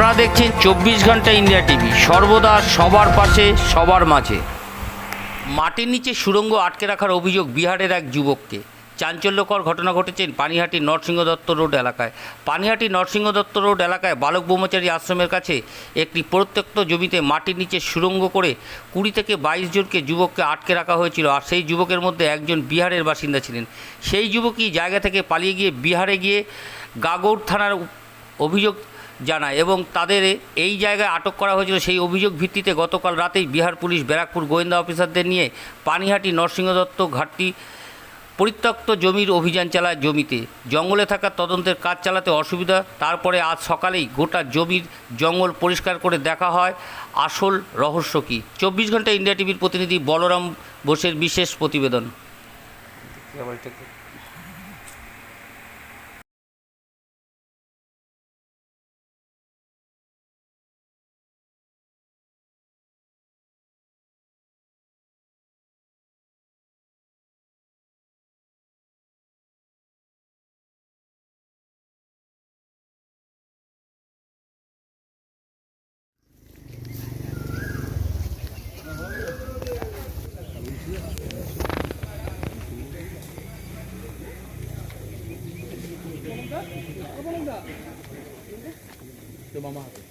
আপনারা দেখছেন চব্বিশ ঘণ্টা ইন্ডিয়া টিভি। সর্বদা সবার পাশে, সবার মাঝে। মাটির নিচে সুড়ঙ্গ আটকে রাখার অভিযোগ বিহারের এক যুবককে। চাঞ্চল্যকর ঘটনা ঘটেছে পানিহাটি নরসিংহ দত্ত রোড এলাকায়। পানিহাটি নরসিংহ দত্ত রোড এলাকায় বালক ব্রহ্মচারী আশ্রমের কাছে একটি পরিত্যক্ত জমিতে মাটির নিচে সুড়ঙ্গ করে কুড়ি থেকে বাইশ জনকে যুবককে আটকে রাখা হয়েছিল আর সেই যুবকের মধ্যে একজন বিহারের বাসিন্দা ছিলেন। সেই যুবকই জায়গা থেকে পালিয়ে গিয়ে বিহারে গিয়ে গাগৌর থানার অভিযোগ জানায় এবং তাদের এই জায়গায় আটক করা হয়েছিল সেই অভিযোগ ভিত্তিতে গতকাল রাতেই বিহার পুলিশ ব্যারাকপুর গোয়েন্দা অফিসারদের নিয়ে পানিহাটি নরসিংহ দত্ত ঘাটটি পরিত্যক্ত জমির অভিযান চালায় জমিতে। জঙ্গলে থাকা তদন্তের কাজ চালাতে অসুবিধা, তারপরে আজ সকালেই গোটা জমির জঙ্গল পরিষ্কার করে দেখা হয়। আসল রহস্য কী? চব্বিশ ঘণ্টা ইন্ডিয়া টিভির প্রতিনিধি বলরাম বোসের বিশেষ প্রতিবেদন। 저 마마 하고.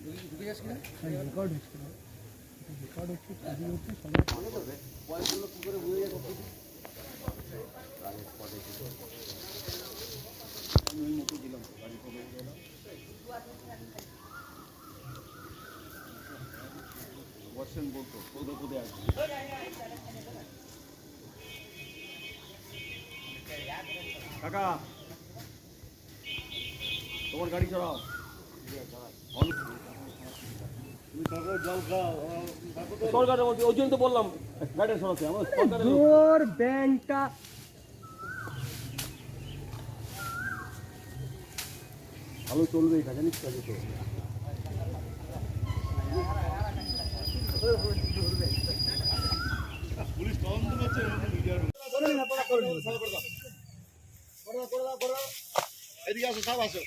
ঢুকে- ঢুকে যাস কিনা কাকা তোমার গাড়ি চড়াও সরকারের মধ্যে ওই জন্য তো বললাম। গাড়ি সরাতে আমার সরকারের ব্যাংকটা। ভালো চলবে এটা জানিস তো পুলিশ আগে তো। এদিকে আসো সব আসো।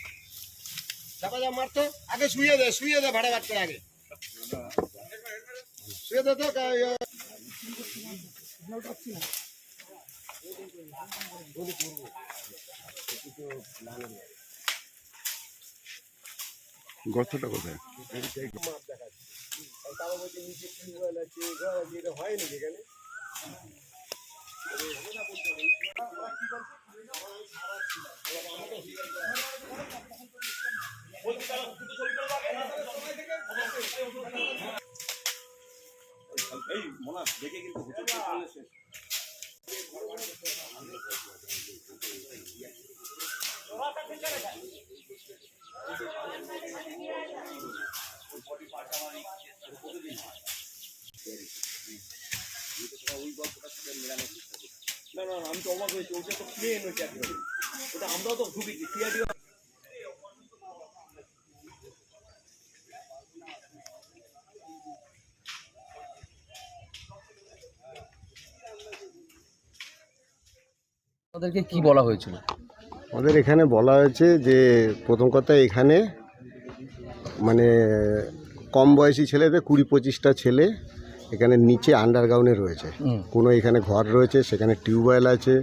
চাপা যা মারতো, আগে শুয়ে দে শুয়ে দে ভাড়া করে আগে। শুয়ে দে তো ইয়ে- গর্তটা কোথায়? হয় নাকি এখানে দেখে না না আমি তো অবাক হয়েছি তো আমরাও তো সিআইডি তাদেরকে কি বলা হয়েছিল? আমাদের এখানে বলা হয়েছে যে প্রথম কথা এখানে মানে কম বয়সী ছেলেদের কুড়ি পঁচিশটা ছেলে এখানে নিচে আন্ডারগ্রাউন্ডে রয়েছে। কোনো এখানে ঘর রয়েছে সেখানে টিউবওয়েল আছে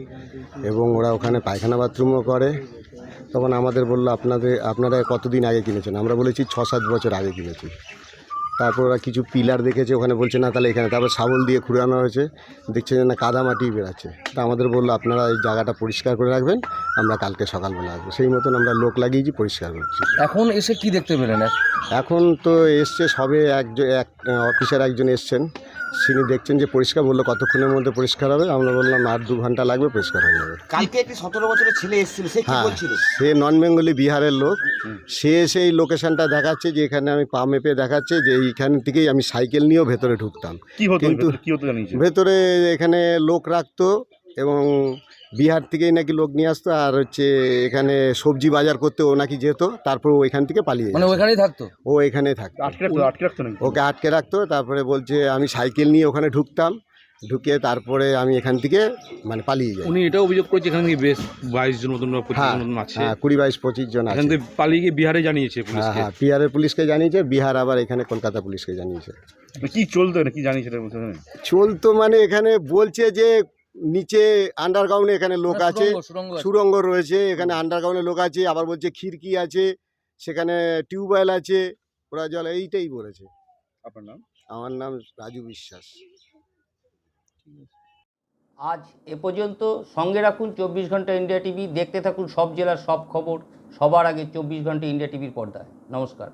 এবং ওরা ওখানে পায়খানা বাথরুমও করে। তখন আমাদের বলল আপনাদের আপনারা কতদিন আগে কিনেছেন? আমরা বলেছি ছ সাত বছর আগে কিনেছি। তারপর ওরা কিছু পিলার দেখেছে ওখানে বলছে না তাহলে এখানে। তারপর শাবল দিয়ে খুঁড়ানো হয়েছে দেখছে যে না কাদা মাটি বেরাচ্ছে তা আমাদের বলল আপনারা এই জায়গাটা পরিষ্কার করে রাখবেন আমরা কালকে সকালবেলা আসব। সেই মতন আমরা লোক লাগিয়েছি পরিষ্কার করছি। এখন এসে কি দেখতে পেলেন? এখন তো এসছে সবে একজন এক অফিসার একজন এসছেন। তিনি দেখছেন যে পরিষ্কার বলল কতক্ষণের মধ্যে পরিষ্কার হবে? আমরা বললাম আর দু ঘণ্টা লাগবে পরিষ্কার হয়ে যাবে। কালকে একটি সতেরো বছরের ছেলে এসেছিল সে কি হ্যাঁ বলছিল? সে নন বেঙ্গলি বিহারের লোক। সে সেই লোকেশনটা দেখাচ্ছে যে এখানে আমি পা মেপে দেখাচ্ছে যে এইখান থেকেই আমি সাইকেল নিয়েও ভেতরে ঢুকতাম। কি হতো কিন্তু কি হতো জানিয়েছে ভেতরে এখানে লোক রাখতো এবং বিহার থেকেই নাকি লোক নিয়ে আসতো আর হচ্ছে এখানে সবজি বাজার করতে ও নাকি যেত তারপর ও এখান থেকে পালিয়ে মানে যেত। ওইখানেই থাকতো? ও এখানে থাকতো। আটকে রাখতো আটকে রাখতো নাকি? ওকে আটকে রাখতো তারপরে বলছে আমি সাইকেল নিয়ে ওখানে ঢুকতাম ঢুকে তারপরে আমি এখান থেকে মানে পালিয়ে যাই। উনি এটাও অভিযোগ করেছে এখান থেকে বেশ বাইশ জন মতন বা পঁচিশ হ্যাঁ জন আছে। হ্যাঁ কুড়ি বাইশ পঁচিশ জন এখান আছে। থেকে পালিয়ে গিয়ে বিহারে জানিয়েছে হ্যাঁ পুলিশকে। হ্যাঁ বিহারের পুলিশকে জানিয়েছে বিহার আবার এখানে কলকাতা পুলিশকে জানিয়েছে। মানে কি চলতো না কি জানিয়েছে এটা? চলতো মানে এখানে বলছে যে নিচে আন্ডারগ্রাউন্ডে এখানে লোক আছে সুড়ঙ্গ, সুড়ঙ্গ আছে। সুরঙ্গ রয়েছে এখানে আন্ডারগ্রাউন্ডে লোক আছে আবার বলছে খিড়কি আছে সেখানে টিউবওয়েল আছে ওরা জল এইটাই বলেছে। আপনার নাম? আমার নাম রাজু বিশ্বাস। আজ এ পর্যন্ত সঙ্গে রাখুন চব্বিশ ঘণ্টা ইন্ডিয়া টিভি দেখতে থাকুন সব জেলার সব খবর সবার আগে চব্বিশ ঘণ্টা ইন্ডিয়া টিভির পর্দায়। নমস্কার।